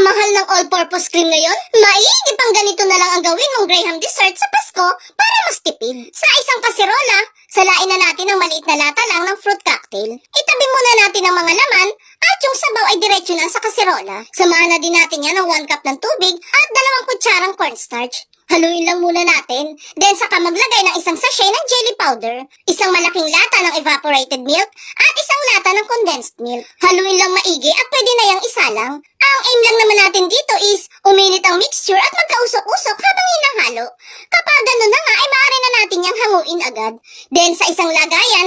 mahal ng all-purpose cream ngayon, maigi pang ganito na lang ang gawin ng Graham dessert sa Pasko para mas tipid. Sa isang kaserola, salain na natin ang maliit na lata lang ng fruit cocktail. Itabi muna natin ang mga laman at yung sabaw ay diretso na sa kaserola. Samahan na din natin yan ng 1 cup ng tubig at dalawang kutsarang cornstarch. Haluin lang muna natin. Then saka maglagay ng isang sachet ng jelly powder, isang malaking lata ng evaporated milk, at isang lata ng condensed milk. Haluin lang maigi at pwede na yung isa lang. Ang aim lang naman natin dito is uminit ang mixture at magkausok-usok habang hinahalo. Kapag gano'n na nga ay maaari na natin yung hanguin agad. Then sa isang lagayan,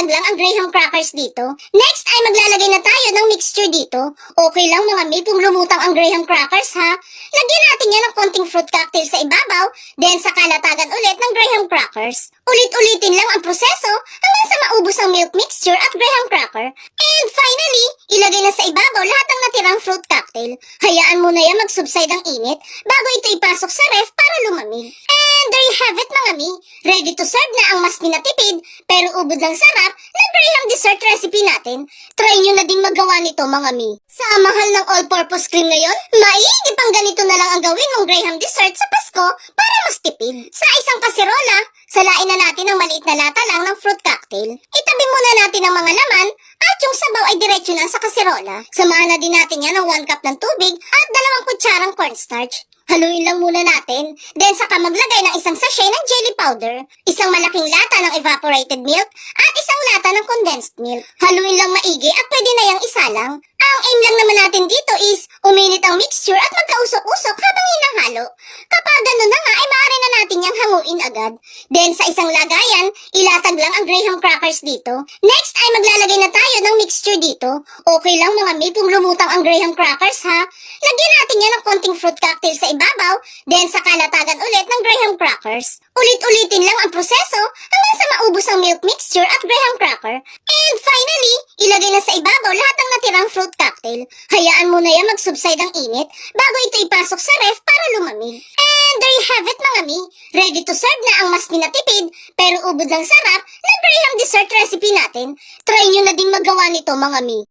ilatag lang ang graham crackers dito. Next ay maglalagay na tayo ng mixture dito. Okay lang mga may kung lumutang ang graham crackers ha. Lagyan natin yan ng konting fruit cocktail sa ibabaw, then sa kalatagan ulit ng graham crackers. Ulit-ulitin lang ang proseso hanggang sa maubos ang milk mixture at graham cracker. And finally, ilagay na sa ibabaw lahat ng natirang fruit cocktail. Hayaan mo na yan mag-subside ang init bago ito ipasok sa ref para lumamig. And there you have it mga mi. Ready to serve na ang mas pinatipid pero ubod ng sarap na graham dessert recipe natin. Try nyo na ding magawa nito mga mi. Sa mahal ng all-purpose cream ngayon, maigi pang ganito na lang ang gawin ng graham dessert sa Pasko para mas tipid. Sa isang kaserola, salain na natin ang maliit na lata lang ng fruit cocktail. Itabi muna natin ang mga laman at yung sabaw ay diretso na sa kaserola. Samahan na din natin yan ng 1 cup ng tubig at dalawang kutsarang cornstarch. Haluin lang muna natin. Then saka maglagay ng isang sachet ng jelly powder, isang malaking lata ng evaporated milk, at isang lata ng condensed milk. Haluin lang maigi at pwede na yung isa lang. Ang aim lang naman natin dito is uminit ang mixture at magkausok-usok habang hinahalo. Kapag gano'n na nga ay maaari yung hanguin agad. Then sa isang lagayan, ilatag lang ang graham crackers dito. Next ay maglalagay na tayo ng mixture dito. Okay lang mga may kung lumutang ang graham crackers ha. Lagyan natin yan ng konting fruit cocktail sa ibabaw, then sa kalatagan ulit ng graham crackers. Ulit-ulitin lang ang proseso hanggang sa maubos ang milk mixture at graham cracker. And finally, ilagay na sa ibabaw lahat ng natirang fruit cocktail. Hayaan mo na yan mag-subside ang init bago ito ipasok sa ref para lumamig. And there you have it mga mi. Ready to serve na ang mas pinatipid pero ubod ng sarap na graham dessert recipe natin. Try nyo na ding magawa nito mga mi.